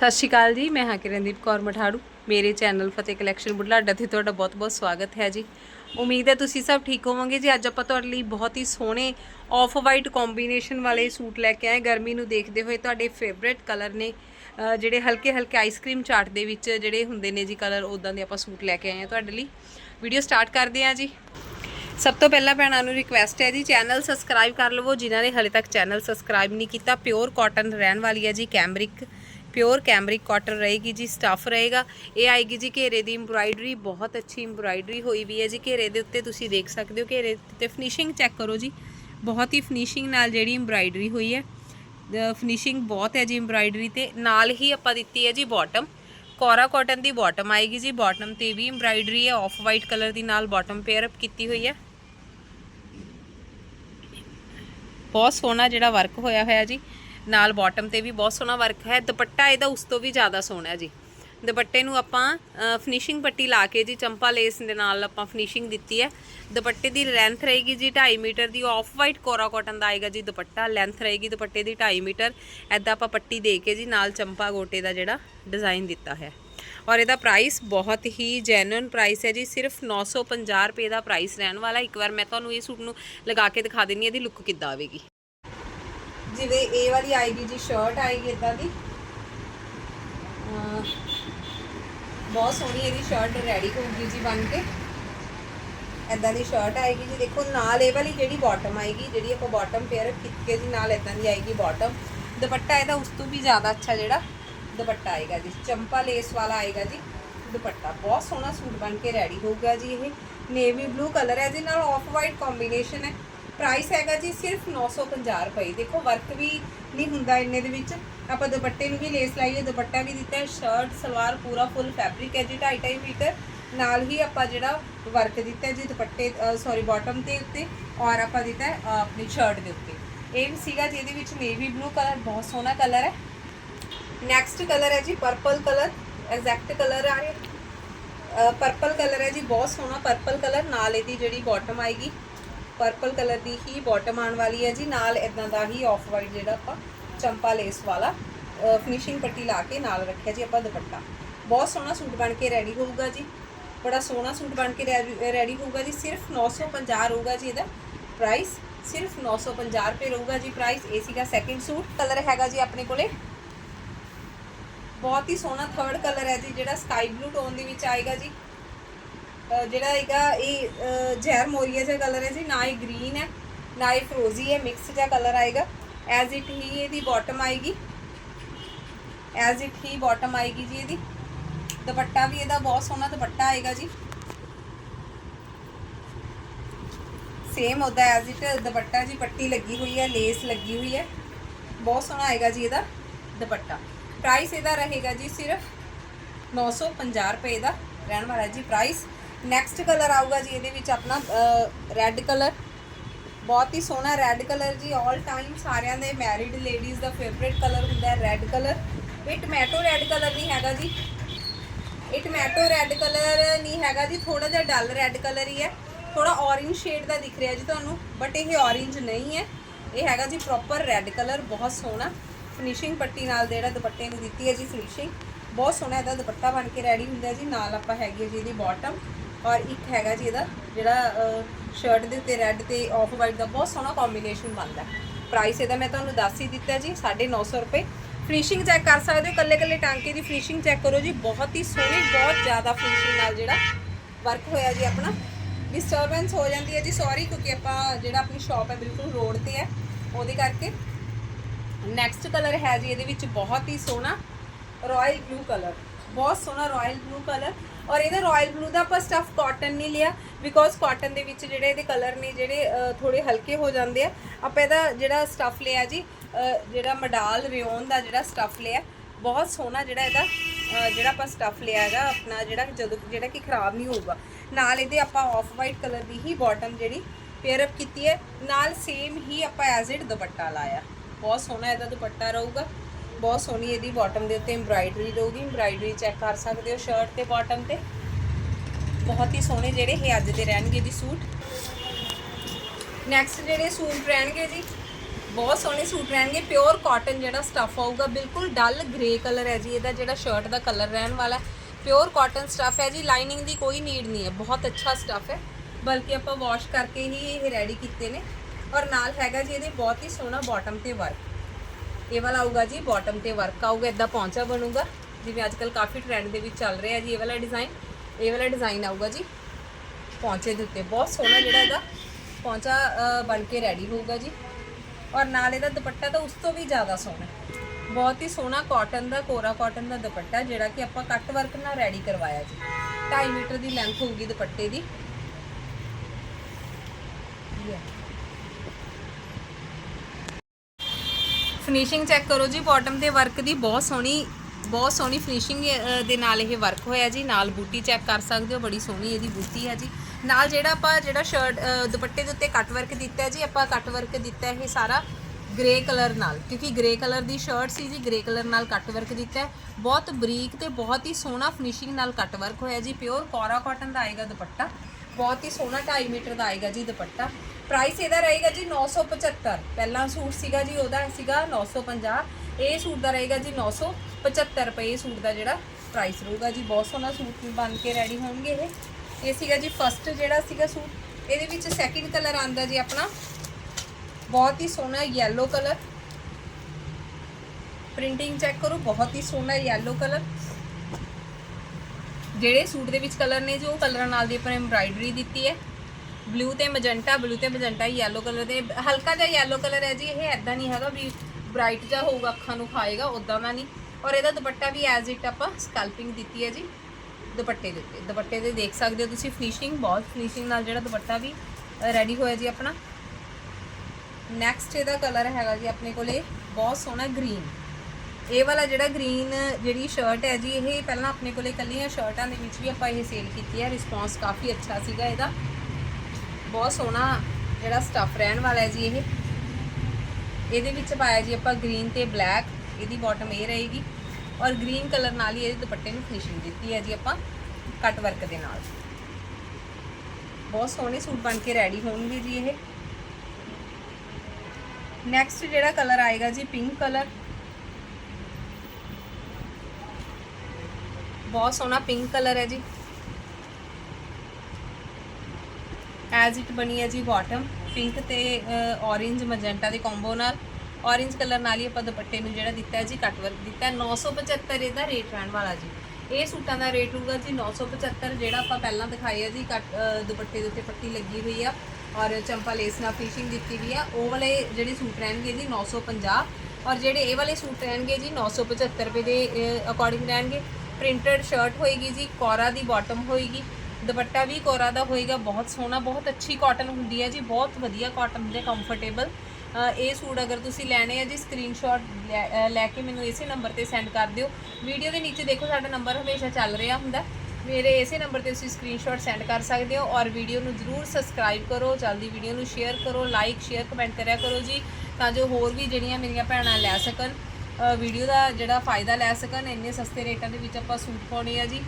ਸਤਿ ਸ਼੍ਰੀ ਅਕਾਲ ਜੀ, ਮੈਂ ਹਾਂ ਕਿਰਨਦੀਪ ਕੌਰ ਮਠਾੜੂ। ਮੇਰੇ ਚੈਨਲ ਫਤਿਹ ਕਲੈਕਸ਼ਨ ਬੁਢਲਾਡਾ ਤੇ ਤੁਹਾਡਾ ਬਹੁਤ-ਬਹੁਤ ਸਵਾਗਤ ਹੈ ਜੀ। ਉਮੀਦ ਹੈ ਤੁਸੀਂ ਸਭ ਠੀਕ ਹੋਵੋਗੇ ਜੀ। ਅੱਜ ਆਪਾਂ ਤੁਹਾਡੇ ਲਈ ਬਹੁਤ ਹੀ ਸੋਹਣੇ ਆਫ ਵਾਈਟ ਕੰਬੀਨੇਸ਼ਨ ਵਾਲੇ ਸੂਟ ਲੈ ਕੇ ਆਏ ਗਰਮੀ ਨੂੰ ਦੇਖਦੇ ਹੋਏ ਤੁਹਾਡੇ ਫੇਵਰੇਟ ਕਲਰ ਨੇ ਜਿਹੜੇ ਹਲਕੇ ਹਲਕੇ ਆਈਸਕ੍ਰੀਮ ਚਾਟ ਦੇ ਵਿੱਚ ਜਿਹੜੇ ਹੁੰਦੇ ਨੇ ਜੀ ਕਲਰ ਉਦਾਂ ਦੇ ਆਪਾਂ ਸੂਟ ਲੈ ਕੇ ਆਏ ਹਾਂ ਤੁਹਾਡੇ ਲਈ। ਵੀਡੀਓ ਸਟਾਰਟ ਕਰਦੇ ਹਾਂ ਜੀ। ਸਭ ਤੋਂ ਪਹਿਲਾਂ ਭੈਣਾਂ ਨੂੰ ਰਿਕਵੈਸਟ ਹੈ ਜੀ ਚੈਨਲ ਸਬਸਕ੍ਰਾਈਬ ਕਰ ਲਵੋ। ਜਿਨ੍ਹਾਂ ਨੇ ਹਲੇ ਤੱਕ ਚੈਨਲ ਸਬਸਕ੍ਰਾਈਬ ਨਹੀਂ ਕੀਤਾ ਪਿਓਰ ਕਾਟਨ ਰਹਿਣ ਵਾਲੀ ਹੈ ਜੀ ਕੈਮਰਿਕ ਪਿਓਰ ਕੈਮਰਿਕ ਕਾਟਨ ਰਹੇਗੀ ਜੀ ਸਟਫ ਰਹੇਗਾ ਇਹ ਆਏਗੀ ਜੀ ਘੇਰੇ ਦੀ ਐਮਬ੍ਰਾਇਡਰੀ ਬਹੁਤ ਅੱਛੀ ਐਮਬ੍ਰਾਇਡਰੀ ਹੋਈ ਵੀ ਹੈ ਜੀ ਘੇਰੇ ਦੇ ਉੱਤੇ ਤੁਸੀਂ ਦੇਖ ਸਕਦੇ ਹੋ ਘੇਰੇ ਤੇ ਫਿਨਿਸ਼ਿੰਗ ਚੈੱਕ ਕਰੋ ਜੀ ਬਹੁਤ ਹੀ ਫਿਨਿਸ਼ਿੰਗ ਨਾਲ ਜਿਹੜੀ ਐਮਬ੍ਰਾਇਡਰੀ ਹੋਈ ਹੈ ਫਿਨਿਸ਼ਿੰਗ ਬਹੁਤ ਹੈ ਜੀ ਐਮਬ੍ਰਾਇਡਰੀ ਤੇ ਨਾਲ ਹੀ ਆਪਾਂ ਦਿੱਤੀ ਹੈ ਜੀ ਬਾਟਮ ਕੋਰਾ ਕਾਟਨ ਦੀ ਬਾਟਮ ਆਏਗੀ ਜੀ ਬਾਟਮ ਤੇ ਵੀ ਐਮਬ੍ਰਾਇਡਰੀ ਹੈ ਆਫ ਵਾਈਟ ਕਲਰ ਦੀ ਨਾਲ ਬਾਟਮ ਪੇਅਰ ਅਪ ਕੀਤੀ ਹੋਈ ਹੈ ਬਹੁਤ ਸੋਹਣਾ ਜਿਹੜਾ ਵਰਕ ਹੋਇਆ ਹੋਇਆ ਜੀ ਨਾਲ ਬਾਟਮ ਤੇ ਵੀ ਬਹੁਤ ਸੋਹਣਾ ਵਰਕ ਹੈ। ਦੁਪੱਟਾ ਇਹਦਾ ਉਸ ਤੋਂ ਵੀ ਜ਼ਿਆਦਾ ਸੋਹਣਾ ਜੀ। ਦੁਪੱਟੇ ਨੂੰ ਆਪਾਂ ਫਿਨਿਸ਼ਿੰਗ ਪੱਟੀ ਲਾ ਕੇ ਜੀ, ਚੰਪਾ ਲੇਸ ਦੇ ਨਾਲ ਆਪਾਂ ਫਿਨਿਸ਼ਿੰਗ ਦਿੱਤੀ ਹੈ। ਦੁਪੱਟੇ ਦੀ ਲੈਂਥ ਰਹੇਗੀ ਜੀ 2.5 ਮੀਟਰ ਦੀ। ਆਫ ਵਾਈਟ ਕੋਰਾ ਕਾਟਨ ਦਾ ਆਏਗਾ ਜੀ ਦੁਪੱਟਾ। ਲੈਂਥ ਰਹੇਗੀ ਦੁਪੱਟੇ ਦੀ 2.5 ਮੀਟਰ। ਐਦਾਂ ਆਪਾਂ ਪੱਟੀ ਦੇ ਕੇ ਜੀ ਨਾਲ ਚੰਪਾ ਗੋਟੇ ਦਾ ਜਿਹੜਾ ਡਿਜ਼ਾਈਨ ਦਿੱਤਾ ਹੈ। ਔਰ ਇਹਦਾ ਪ੍ਰਾਈਸ ਬਹੁਤ ਹੀ ਜੈਨੂਇਨ ਪ੍ਰਾਈਸ ਹੈ ਜੀ। ਸਿਰਫ 950 ਰੁਪਏ ਦਾ ਪ੍ਰਾਈਸ ਰਹਿਣ ਵਾਲਾ। ਇੱਕ ਵਾਰ ਮੈਂ ਤੁਹਾਨੂੰ ਇਹ ਸੂਟ ਨੂੰ ਲਗਾ ਕੇ ਦਿਖਾ ਦਿੰਨੀ ਹਾਂ, ਇਹਦੀ ਲੁੱਕ ਕਿੱਦਾਂ ਆਵੇਗੀ। ਜਿਵੇਂ ਇਹ ਵਾਲੀ ਆਏਗੀ ਜੀ ਸ਼ਰਟ ਆਏਗੀ ਇਦਾਂ ਦੀ। ਬਹੁਤ ਸੋਹਣੀ ਇਹਦੀ ਸ਼ਰਟ ਰੈਡੀ ਹੋਊਗੀ ਜੀ ਬਣ ਕੇ। ਇਦਾਂ ਦੀ ਸ਼ਰਟ ਆਏਗੀ ਜੀ। ਦੇਖੋ, ਨਾਲ ਇਹ ਵਾਲੀ ਜਿਹੜੀ ਬਾਟਮ ਆਏਗੀ, ਜਿਹੜੀ ਆਪਾਂ ਬਾਟਮ ਪੇਅਰ ਕੀਤੀ ਜੀ, ਨਾਲ ਇਦਾਂ ਦੀ ਆਏਗੀ ਬਾਟਮ ਦੁਪੱਟਾ ਇਹਦਾ ਉਸ ਤੋਂ ਵੀ ਜ਼ਿਆਦਾ ਅੱਛਾ ਜਿਹੜਾ ਦੁਪੱਟਾ ਆਏਗਾ ਜੀ। ਚੰਪਾ ਲੇਸ ਵਾਲਾ ਆਏਗਾ ਜੀ ਦੁਪੱਟਾ। ਬਹੁਤ ਸੋਹਣਾ ਸੂਟ ਬਣ ਕੇ ਰੈਡੀ ਹੋਊਗਾ ਜੀ ਇਹ। ਨੇਵੀ ਬਲੂ ਕਲਰ ਹੈ ਜੀ। ਨਾਲ ਆਫ ਵਾਈਟ ਕੰਬੀਨੇਸ਼ਨ ਹੈ। ਪ੍ਰਾਈਸ ਹੈਗਾ ਜੀ ਸਿਰਫ 950 ਰੁਪਏ। ਦੇਖੋ ਵਰਕ ਵੀ ਨਹੀਂ ਹੁੰਦਾ ਇੰਨੇ ਦੇ ਵਿੱਚ। ਆਪਾਂ ਦੁਪੱਟੇ ਨੂੰ ਵੀ ਲੇਸ ਲਾਈਏ ਦੁਪੱਟਾ ਵੀ ਦਿੱਤਾ ਸ਼ਰਟ ਸਲਵਾਰ ਪੂਰਾ ਫੁੱਲ ਫੈਬਰਿਕ ਹੈ ਜੀ 2.5 ਮੀਟਰ। ਨਾਲ ਹੀ ਆਪਾਂ ਜਿਹੜਾ ਵਰਕ ਦਿੱਤਾ ਜੀ ਦੁਪੱਟੇ ਸੌਰੀ ਬਾਟਮ ਦੇ ਉੱਤੇ ਔਰ ਆਪਾਂ ਦਿੱਤਾ ਆਪਣੀ ਸ਼ਰਟ ਦੇ ਉੱਤੇ। ਇਹ ਸੀਗਾ ਜਿਹਦੇ ਵਿੱਚ ਨੇਵੀ ਬਲੂ ਕਲਰ ਬਹੁਤ ਸੋਹਣਾ ਕਲਰ ਹੈ। ਨੈਕਸਟ ਕਲਰ ਹੈ ਜੀ ਪਰਪਲ ਕਲਰ ਐਗਜ਼ੈਕਟ ਕਲਰ ਆ। ਰਿਹਾ ਪਰਪਲ ਕਲਰ ਹੈ ਜੀ, ਬਹੁਤ ਸੋਹਣਾ ਪਰਪਲ ਕਲਰ ਨਾਲ ਇਹਦੀ ਜਿਹੜੀ ਬਾਟਮ ਆਏਗੀ ਪਰਪਲ ਕਲਰ ਦੀ ਹੀ ਬਾਟਮ ਆਉਣ ਵਾਲੀ ਹੈ ਜੀ। ਨਾਲ ਇਦਾਂ ਦਾ ਹੀ ਆਫ ਵਾਈਟ ਜਿਹੜਾ ਆਪਾਂ ਚੰਪਾ ਲੇਸ ਵਾਲਾ ਫਿਨਿਸ਼ਿੰਗ ਪੱਟੀ ਲਾ ਕੇ ਨਾਲ ਰੱਖਿਆ ਜੀ ਆਪਾਂ ਦੁਪੱਟਾ। ਬਹੁਤ ਸੋਹਣਾ ਸੂਟ ਬਣ ਕੇ ਰੈਡੀ ਹੋਊਗਾ ਜੀ। ਬੜਾ ਸੋਹਣਾ ਸੂਟ ਬਣ ਕੇ ਰੈਡੀ ਹੋਊਗਾ ਜੀ। ਸਿਰਫ 950 ਰਹੂਗਾ ਜੀ ਇਹਦਾ ਪ੍ਰਾਈਸ ਸਿਰਫ 950 ਰੁਪਏ ਰਹੂਗਾ ਜੀ ਪ੍ਰਾਈਸ ਇਹ ਸੀਗਾ ਸੈਕਿੰਡ ਸੂਟ। ਕਲਰ ਹੈਗਾ ਜੀ ਆਪਣੇ ਕੋਲੇ। ਬਹੁਤ ਹੀ ਸੋਹਣਾ ਥਰਡ ਕਲਰ ਹੈ ਜੀ, ਜਿਹੜਾ ਸਕਾਈ ਬਲੂ ਟੋਨ ਦੇ ਵਿੱਚ ਆਏਗਾ ਜੀ। ਜਿਹੜਾ ਹੈਗਾ, ਇਹ ਜ਼ਹਿਰ ਮੋਰੀਆ ਜਿਹਾ ਕਲਰ ਹੈ ਜੀ, ਨਾ ਹੀ ਗ੍ਰੀਨ ਹੈ, ਨਾ ਹੀ ਫਰੋਜ਼ੀ ਹੈ ਮਿਕਸ ਜਿਹਾ ਕਲਰ ਆਏਗਾ। ਐਜ਼ ਇਟ ਹੀ ਇਹਦੀ ਬਾਟਮ ਆਏਗੀ। ਐਜ਼ ਇਟ ਹੀ ਬਾਟਮ ਆਏਗੀ ਜੀ ਇਹਦੀ। ਦੁਪੱਟਾ ਵੀ ਇਹਦਾ ਬਹੁਤ ਸੋਹਣਾ ਦੁਪੱਟਾ ਆਏਗਾ ਜੀ। ਸੇਮ ਉਹਦਾ ਐਜ਼ ਇਟ ਦੁਪੱਟਾ ਜੀ, ਪੱਟੀ ਲੱਗੀ ਹੋਈ ਹੈ ਲੇਸ ਲੱਗੀ ਹੋਈ ਹੈ। ਬਹੁਤ ਸੋਹਣਾ ਆਏਗਾ ਜੀ ਇਹਦਾ ਦੁਪੱਟਾ। ਪ੍ਰਾਈਸ ਇਹਦਾ ਰਹੇਗਾ ਜੀ ਸਿਰਫ 950 ਰੁਪਏ ਦਾ। ਰਹਿਣ ਵਾਲਾ ਜੀ ਪ੍ਰਾਈਸ ਨੈਕਸਟ ਕਲਰ ਆਊਗਾ ਜੀ, ਇਹਦੇ ਵਿੱਚ ਆਪਣਾ ਰੈੱਡ ਕਲਰ ਬਹੁਤ ਹੀ ਸੋਹਣਾ ਰੈੱਡ ਕਲਰ ਜੀ 올 ਟਾਈਮ ਸਾਰਿਆਂ ਦੇ ਮੈਰਿਡ ਲੇਡੀਜ਼ ਦਾ ਫੇਵਰਿਟ ਕਲਰ ਹੁੰਦਾ ਰੈੱਡ ਕਲਰ ਇਹ ਟਮੈਟੋ ਰੈੱਡ ਕਲਰ ਨਹੀਂ ਹੈਗਾ ਜੀ। ਇਹ ਟਮੈਟੋ ਰੈੱਡ ਕਲਰ ਨਹੀਂ ਹੈਗਾ ਜੀ ਥੋੜਾ ਜਿਹਾ ਡਲ ਰੈੱਡ ਕਲਰ ਹੀ ਹੈ। ਥੋੜਾ ਔਰੇਂਜ ਸ਼ੇਡ ਦਾ ਦਿਖ ਰਿਹਾ ਜੀ ਤੁਹਾਨੂੰ ਬਟ ਇਹ ਔਰੇਂਜ ਨਹੀਂ ਹੈ। ਇਹ ਹੈਗਾ ਜੀ ਪ੍ਰੋਪਰ ਰੈੱਡ ਕਲਰ ਬਹੁਤ ਸੋਹਣਾ। ਫਿਨਿਸ਼ਿੰਗ ਪੱਟੀ ਨਾਲ ਜਿਹੜਾ ਦੁਪੱਟੇ ਨੂੰ ਦਿੱਤੀ ਹੈ ਜੀ ਫਿਨਿਸ਼ਿੰਗ ਬਹੁਤ ਸੋਹਣਾ ਇਹਦਾ ਦੁਪੱਟਾ ਬਣ ਕੇ ਰੈਡੀ ਹੁੰਦਾ ਜੀ, ਨਾਲ ਆਪਾਂ ਹੈਗੀ ਹੈ ਜੀ ਇਹਦੀ ਬਾਟਮ ਔਰ ਇੱਕ ਹੈਗਾ ਜੀ ਇਹਦਾ, ਜਿਹੜਾ ਸ਼ਰਟ ਦੇ ਉੱਤੇ ਰੈੱਡ ਤੇ ਆਫ ਵਾਈਟ ਦਾ ਬਹੁਤ ਸੋਹਣਾ ਕੰਬੀਨੇਸ਼ਨ ਬਣਦਾ ਪ੍ਰਾਈਸ ਇਹਦਾ ਮੈਂ ਤੁਹਾਨੂੰ ਦੱਸ ਹੀ ਦਿੱਤਾ ਜੀ 950 ਰੁਪਏ। ਫਿਨਿਸ਼ਿੰਗ ਚੈੱਕ ਕਰ ਸਕਦੇ ਹੋ ਕੱਲੇ ਕੱਲੇ ਟਾਂਕੇ ਦੀ ਫਿਨਿਸ਼ਿੰਗ ਚੈੱਕ ਕਰੋ ਜੀ, ਬਹੁਤ ਹੀ ਸੋਹਣੀ, ਬਹੁਤ ਜ਼ਿਆਦਾ ਫਿਨਿਸ਼ਿੰਗ ਨਾਲ ਜਿਹੜਾ ਵਰਕ ਹੋਇਆ ਜੀ ਆਪਣਾ। ਡਿਸਟਰਬੈਂਸ ਹੋ ਜਾਂਦੀ ਹੈ ਜੀ ਸੌਰੀ ਕਿਉਂਕਿ ਆਪਾਂ ਜਿਹੜਾ ਆਪਣੀ ਸ਼ਾਪ ਹੈ ਬਿਲਕੁਲ ਰੋਡ ਤੇ ਹੈ, ਉਹਦੇ ਕਰਕੇ। ਨੈਕਸਟ ਕਲਰ ਹੈ ਜੀ, ਇਹਦੇ ਵਿੱਚ ਬਹੁਤ ਹੀ ਸੋਹਣਾ ਰਾਇਲ ਬਲੂ ਕਲਰ ਬਹੁਤ ਸੋਹਣਾ ਰਾਇਲ ਬਲੂ ਕਲਰ ਔਰ ਇਹਦਾ ਰਾਇਲ ਬਲੂ ਦਾ ਆਪਾਂ ਸਟਫ ਕਾਟਨ ਨਹੀਂ ਲਿਆ ਬਿਕੋਜ਼ ਕਾਟਨ ਦੇ ਵਿੱਚ ਜਿਹੜੇ ਇਹਦੇ ਕਲਰ ਨੇ ਜਿਹੜੇ ਅਹ, ਥੋੜੇ ਹਲਕੇ ਹੋ ਜਾਂਦੇ ਆ ਆਪਾਂ ਇਹਦਾ ਜਿਹੜਾ ਸਟਫ ਲਿਆ ਜੀ ਜਿਹੜਾ ਮਡਾਲ ਰਿਓਨ ਦਾ ਜਿਹੜਾ ਸਟਫ ਲਿਆ ਬਹੁਤ ਸੋਹਣਾ ਜਿਹੜਾ ਇਹਦਾ ਜਿਹੜਾ ਆਪਾਂ ਸਟਫ ਲਿਆ ਹੈਗਾ ਆਪਣਾ ਜਿਹੜਾ ਜਦੋਂ ਜਿਹੜਾ ਕਿ ਖਰਾਬ ਨਹੀਂ ਹੋਊਗਾ। ਨਾਲ ਇਹਦੇ ਆਪਾਂ ਆਫ ਵਾਈਟ ਕਲਰ ਦੀ ਹੀ ਬਾਟਮ ਜਿਹੜੀ ਪੇਅਰ ਅਪ ਕੀਤੀ ਹੈ ਨਾਲ ਸੇਮ ਹੀ ਆਪਾਂ ਐਜ਼ ਇਟ ਦੁਪੱਟਾ ਲਾਇਆ। ਬਹੁਤ ਸੋਹਣਾ ਇਹਦਾ ਦੁਪੱਟਾ ਰਹੂਗਾ। ਬਹੁਤ ਸੋਹਣੀ ਇਹਦੀ ਬਾਟਮ ਦੇ ਉੱਤੇ ਐਮਬ੍ਰਾਇਡਰੀ ਰਹੂਗੀ। ਐਮਬ੍ਰਾਇਡਰੀ ਚੈੱਕ ਕਰ ਸਕਦੇ ਹੋ ਸ਼ਰਟ ਤੇ ਬਾਟਮ ਤੇ। ਬਹੁਤ ਹੀ ਸੋਹਣੇ ਜਿਹੜੇ ਇਹ ਅੱਜ ਦੇ ਰਹਿਣਗੇ ਜੀ ਸੂਟ। ਨੈਕਸਟ ਜਿਹੜੇ ਸੂਟ ਰਹਿਣਗੇ ਜੀ, ਬਹੁਤ ਸੋਹਣੇ ਸੂਟ ਰਹਿਣਗੇ। ਪਿਓਰ ਕਾਟਨ ਜਿਹੜਾ ਸਟਫ ਆਊਗਾ, ਬਿਲਕੁਲ ਡਲ ਗ੍ਰੇ ਕਲਰ ਹੈ ਜੀ। ਇਹਦਾ ਜਿਹੜਾ ਸ਼ਰਟ ਦਾ ਕਲਰ ਰਹਿਣ ਵਾਲਾ ਪਿਓਰ ਕਾਟਨ ਸਟਫ ਹੈ ਜੀ। ਲਾਈਨਿੰਗ ਦੀ ਕੋਈ ਨੀਡ ਨਹੀਂ ਹੈ। ਬਹੁਤ ਅੱਛਾ ਸਟਫ ਹੈ। ਬਲਕਿ ਆਪਾਂ ਵਾਸ਼ ਕਰਕੇ ਹੀ ਇਹ ਰੈਡੀ ਕੀਤੇ ਨੇ। ਔਰ ਨਾਲ ਹੈਗਾ ਜੀ ਇਹਦੇ ਬਹੁਤ ਹੀ ਸੋਹਣਾ ਬਾਟਮ ਤੇ ਵਰਕ ਇਹ ਵਾਲਾ ਆਊਗਾ ਜੀ ਬਾਟਮ ਤੇ ਵਰਕ ਆਊਗਾ, ਇਦਾਂ ਪੌਂਚਾ ਬਣੂਗਾ। ਜਿਵੇਂ ਅੱਜ ਕੱਲ ਕਾਫੀ ਟ੍ਰੈਂਡ ਦੇ ਵਿੱਚ ਚੱਲ ਰਿਹਾ ਜੀ ਇਹ ਵਾਲਾ ਡਿਜ਼ਾਈਨ ਇਹ ਵਾਲਾ ਡਿਜ਼ਾਈਨ ਆਊਗਾ ਜੀ, ਪੌਂਚੇ ਦੇ ਉੱਤੇ। ਬਹੁਤ ਸੋਹਣਾ ਜਿਹੜਾ ਇਹਦਾ ਪੌਂਚਾ ਬਣ ਕੇ ਰੈਡੀ ਹੋਊਗਾ ਜੀ। ਔਰ ਨਾਲ ਇਹਦਾ ਦੁਪੱਟਾ ਤਾਂ ਉਸ ਤੋਂ ਵੀ ਜ਼ਿਆਦਾ ਸੋਹਣਾ ਬਹੁਤ ਹੀ ਸੋਹਣਾ ਕਾਟਨ ਦਾ, ਕੋਰਾ ਕਾਟਨ ਦਾ ਦੁਪੱਟਾ, ਜਿਹੜਾ ਕਿ ਆਪਾਂ ਕੱਟ ਵਰਕ ਨਾਲ ਰੈਡੀ ਕਰਵਾਇਆ ਜੀ। 2.5 ਮੀਟਰ ਦੀ ਲੈਂਥ ਹੋਊਗੀ ਦੁਪੱਟੇ ਦੀ। ਫਿਨਿਸ਼ਿੰਗ ਚੈੱਕ ਕਰੋ ਜੀ ਬਾਟਮ ਦੇ ਵਰਕ ਦੀ ਬਹੁਤ ਸੋਹਣੀ ਬਹੁਤ ਸੋਹਣੀ ਫਿਨਿਸ਼ਿੰਗ ਦੇ ਨਾਲ ਇਹ ਵਰਕ ਹੋਇਆ ਜੀ। ਨਾਲ ਬੂਟੀ ਚੈੱਕ ਕਰ ਸਕਦੇ ਹੋ, ਬੜੀ ਸੋਹਣੀ ਇਹਦੀ ਬੂਟੀ ਹੈ ਜੀ। ਨਾਲ ਜਿਹੜਾ ਆਪਾਂ, ਜਿਹੜਾ ਸ਼ਰਟ ਦੁਪੱਟੇ ਦੇ ਉੱਤੇ ਕੱਟ ਵਰਕ ਦਿੱਤਾ ਜੀ, ਆਪਾਂ ਕੱਟ ਵਰਕ ਦਿੱਤਾ ਇਹ ਸਾਰਾ ਗ੍ਰੇ ਕਲਰ ਨਾਲ। ਕਿਉਂਕਿ ਗ੍ਰੇ ਕਲਰ ਦੀ ਸ਼ਰਟ ਸੀ ਜੀ ਗ੍ਰੇ ਕਲਰ ਨਾਲ ਕੱਟ ਵਰਕ ਦਿੱਤਾ ਬਹੁਤ ਬਰੀਕ ਤੇ ਬਹੁਤ ਹੀ ਸੋਹਣਾ ਫਿਨਿਸ਼ਿੰਗ ਨਾਲ ਕੱਟ ਵਰਕ ਹੋਇਆ ਜੀ। ਪਿਓਰ ਕੋਰਾ ਕਾਟਨ ਦਾ ਆਏਗਾ ਦੁਪੱਟਾ। ਬਹੁਤ ਹੀ ਸੋਹਣਾ 2.5 ਮੀਟਰ ਦਾ ਆਏਗਾ ਜੀ ਦੁਪੱਟਾ। ਪ੍ਰਾਈਸ ਇਹਦਾ ਰਹੇਗਾ ਜੀ 975 ਪਹਿਲਾਂ ਸੂਟ ਸੀਗਾ ਜੀ ਉਹਦਾ ਸੀਗਾ 950 ਇਹ ਸੂਟ ਦਾ ਰਹੇਗਾ ਜੀ 975 ਰੁਪਏ ਇਹ ਸੂਟ ਦਾ ਜਿਹੜਾ ਪ੍ਰਾਈਸ ਰਹੂਗਾ ਜੀ। ਬਹੁਤ ਸੋਹਣਾ ਸੂਟ ਬਣ ਕੇ ਰੈਡੀ ਹੋਣਗੇ ਇਹ। ਇਹ ਸੀਗਾ ਜੀ ਫਸਟ ਜਿਹੜਾ ਸੀਗਾ ਸੂਟ। ਇਹਦੇ ਵਿੱਚ ਸੈਕਿੰਡ ਕਲਰ ਆਂਦਾ ਜੀ ਆਪਣਾ। ਬਹੁਤ ਹੀ ਸੋਹਣਾ ਯੈਲੋ ਕਲਰ ਪ੍ਰਿੰਟਿੰਗ ਚੈੱਕ ਕਰੋ, ਬਹੁਤ ਹੀ ਸੋਹਣਾ ਯੈਲੋ ਕਲਰ ਜਿਹੜੇ ਸੂਟ ਦੇ ਵਿੱਚ ਕਲਰ ਨੇ ਜੋ ਕਲਰਾਂ ਨਾਲ ਦੀ ਆਪਾਂ ਐਮਬ੍ਰਾਇਡਰੀ ਦਿੱਤੀ ਹੈ। ਬਲੂ ਤੇ ਮੈਜੈਂਟਾ ਬਲੂ ਤੇ ਮੈਜੈਂਟਾ ਯੈਲੋ ਕਲਰ ਦੇ। ਹਲਕਾ ਜਿਹਾ ਯੈਲੋ ਕਲਰ ਹੈ ਜੀ, ਇਹ ਐਦਾਂ ਨਹੀਂ ਹੈਗਾ ਵੀ ਬ੍ਰਾਈਟ ਜਿਹਾ ਹੋਊਗਾ, ਅੱਖਾਂ ਨੂੰ ਖਾਏਗਾ ਉਦਾਂ ਦਾ ਨਹੀਂ। ਔਰ ਇਹਦਾ ਦੁਪੱਟਾ ਵੀ ਐਜ਼ ਇਟ ਆਪਾਂ ਸਕਲਪਿੰਗ ਦਿੱਤੀ ਹੈ ਜੀ, ਦੁਪੱਟੇ ਦੇ ਉੱਤੇ। ਦੁਪੱਟੇ ਦੇ ਦੇਖ ਸਕਦੇ ਹੋ ਤੁਸੀਂ ਫਿਨਿਸ਼ਿੰਗ ਬਹੁਤ ਫਿਨਿਸ਼ਿੰਗ ਨਾਲ ਜਿਹੜਾ ਦੁਪੱਟਾ ਵੀ ਰੈਡੀ ਹੋਇਆ ਜੀ ਆਪਣਾ। ਨੈਕਸਟ ਇਹਦਾ ਕਲਰ ਹੈਗਾ ਜੀ ਆਪਣੇ ਕੋਲੇ, ਬਹੁਤ ਸੋਹਣਾ ਗ੍ਰੀਨ ਇਹ ਵਾਲਾ ਜਿਹੜਾ ਗ੍ਰੀਨ ਜਿਹੜੀ ਸ਼ਰਟ ਹੈ ਜੀ, ਇਹ ਪਹਿਲਾਂ ਆਪਣੇ ਕੋਲੇ ਕੱਲੀਆਂ ਸ਼ਰਟਾਂ ਦੇ ਵਿੱਚ ਵੀ ਆਪਾਂ ਇਹ ਸੇਲ ਕੀਤੀ ਹੈ। ਰਿਸਪੌਂਸ ਕਾਫੀ ਅੱਛਾ ਸੀਗਾ ਇਹਦਾ। ਬਹੁਤ ਸੋਹਣਾ ਜਿਹੜਾ ਸਟਫ ਰਹਿਣ ਵਾਲਾ ਹੈ ਜੀ ਇਹ। ਇਹਦੇ ਵਿੱਚ ਪਾਇਆ ਜੀ ਆਪਾਂ ਗ੍ਰੀਨ ਤੇ ਬਲੈਕ ਇਹਦੀ ਬਾਟਮ ਇਹ ਰਹੇਗੀ। ਔਰ ਗ੍ਰੀਨ ਕਲਰ ਨਾਲ ਹੀ ਇਹਦੇ ਦੁਪੱਟੇ ਨੂੰ ਫਿਨਿਸ਼ਿੰਗ ਦਿੱਤੀ ਹੈ ਜੀ ਆਪਾਂ ਕੱਟ ਵਰਕ ਦੇ ਨਾਲ। ਬਹੁਤ ਸੋਹਣੇ ਸੂਟ ਬਣ ਕੇ ਰੈਡੀ ਹੋਣਗੇ ਜੀ ਇਹ। ਨੈਕਸਟ ਜਿਹੜਾ ਕਲਰ ਆਏਗਾ ਜੀ ਪਿੰਕ ਕਲਰ ਬਹੁਤ ਸੋਹਣਾ ਪਿੰਕ ਕਲਰ ਹੈ ਜੀ। ਐਜ਼ ਇਟ ਬਣੀ ਹੈ ਜੀ ਬਾਟਮ ਪਿੰਕ ਤੇ ਔਰੇਂਜ ਮੈਜੈਂਟਾ ਦੇ ਕੰਬੋ ਨਾਲ। ਔਰੇਂਜ ਕਲਰ ਨਾਲ ਹੀ ਆਪਾਂ ਦੁਪੱਟੇ ਨੂੰ ਜਿਹੜਾ ਦਿੱਤਾ ਜੀ ਕੱਟ ਵਰਕ ਦਿੱਤਾ ਹੈ। 975 ਇਹਦਾ ਰੇਟ ਰਹਿਣ ਵਾਲਾ ਜੀ। ਇਹ ਸੂਟਾਂ ਦਾ ਰੇਟ ਹੋਊਗਾ ਜੀ 975 ਜਿਹੜਾ ਆਪਾਂ ਪਹਿਲਾਂ ਦਿਖਾਇਆ ਜੀ ਕੱਟ ਦੁਪੱਟੇ ਦੇ ਉੱਤੇ ਪੱਟੀ ਲੱਗੀ ਹੋਈ ਆ। ਔਰ ਚੰਪਾ ਲੇਸ ਨਾਲ ਫਿਨਿਸ਼ਿੰਗ ਦਿੱਤੀ ਹੋਈ ਆ। ਉਹ ਵਾਲੇ ਜਿਹੜੇ ਸੂਟ ਰਹਿਣਗੇ ਜੀ 950 ਔਰ ਜਿਹੜੇ ਇਹ ਵਾਲੇ ਸੂਟ ਰਹਿਣਗੇ ਜੀ 975 ਰੁਪਏ ਦੇ ਅਕੋਰਡਿੰਗ ਰਹਿਣਗੇ। ਪ੍ਰਿੰਟਡ ਸ਼ਰਟ ਹੋਏਗੀ ਜੀ, ਕੋਰਾ ਦੀ ਬਾਟਮ ਹੋਏਗੀ। ਦੁਪੱਟਾ ਵੀ ਕੋਰਾ ਦਾ ਹੋਏਗਾ, ਬਹੁਤ ਸੋਹਣਾ, ਬਹੁਤ ਅੱਛੀ ਕਾਟਨ ਹੁੰਦੀ ਹੈ ਜੀ, ਬਹੁਤ ਵਧੀਆ ਕਾਟਨ ਹੁੰਦੇ ਕੰਫਰਟੇਬਲ ਇਹ ਸੂਟ ਅਗਰ ਤੁਸੀਂ ਲੈਣੇ ਆ ਜੀ ਸਕਰੀਨਸ਼ਾਟ ਲੈ ਕੇ ਮੈਨੂੰ ਇਸੇ ਨੰਬਰ ਤੇ ਸੈਂਡ ਕਰ ਦਿਓ। ਵੀਡੀਓ ਦੇ ਨੀਚੇ ਦੇਖੋ, ਸਾਡਾ ਨੰਬਰ ਹਮੇਸ਼ਾ ਚੱਲ ਰਿਹਾ ਹੁੰਦਾ। ਮੇਰੇ ਇਸੇ ਨੰਬਰ ਤੇ ਤੁਸੀਂ ਸਕਰੀਨਸ਼ਾਟ ਸੈਂਡ ਕਰ ਸਕਦੇ ਹੋ ਔਰ ਵੀਡੀਓ ਨੂੰ ਜਰੂਰ ਸਬਸਕ੍ਰਾਈਬ ਕਰੋ, ਜਲਦੀ ਵੀਡੀਓ ਨੂੰ ਸ਼ੇਅਰ ਕਰੋ ਲਾਈਕ ਸ਼ੇਅਰ ਕਮੈਂਟ ਕਰਿਆ ਕਰੋ ਜੀ, ਤਾਂ ਜੋ ਹੋਰ ਵੀ ਜਿਹੜੀਆਂ ਮੇਰੀਆਂ ਭੈਣਾਂ ਲੈ ਸਕਣ। ਵੀਡੀਓ ਦਾ ਜਿਹੜਾ ਫਾਇਦਾ ਲੈ ਸਕਣ, ਇੰਨੇ ਸਸਤੇ ਰੇਟਾਂ ਦੇ ਵਿੱਚ ਆਪਾਂ ਸੂਟ ਪਾਉਣੇ ਆ ਜੀ।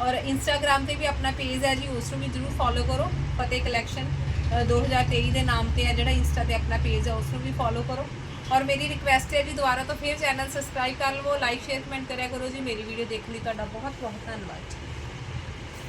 ਔਰ ਇੰਸਟਾਗ੍ਰam ਤੇ ਵੀ ਆਪਣਾ ਪੇਜ ਹੈ ਜੀ, ਉਸ ਨੂੰ ਵੀ ਜਰੂਰ ਫੋਲੋ ਕਰੋ। ਫਤਿਹ ਕਲੈਕਸ਼ਨ 2023 ਦੇ ਨਾਮ ਤੇ ਹੈ ਜਿਹੜਾ ਇੰਸਟਾ ਤੇ ਆਪਣਾ ਪੇਜ ਹੈ, ਉਸ ਨੂੰ ਵੀ ਫੋਲੋ ਕਰੋ। ਔਰ ਮੇਰੀ ਰਿਕੁਐਸਟ ਹੈ ਜੀ, ਦੁਬਾਰਾ ਤੋਂ ਫਿਰ ਚੈਨਲ ਸਬਸਕ੍ਰਾਈਬ ਕਰ ਲਵੋ ਲਾਈਕ ਸ਼ੇਅਰ ਕਮੈਂਟ ਕਰਿਆ ਕਰੋ ਜੀ। ਮੇਰੀ ਵੀਡੀਓ ਦੇਖਣ ਲਈ ਤੁਹਾਡਾ ਬਹੁਤ ਬਹੁਤ ਧੰਨਵਾਦ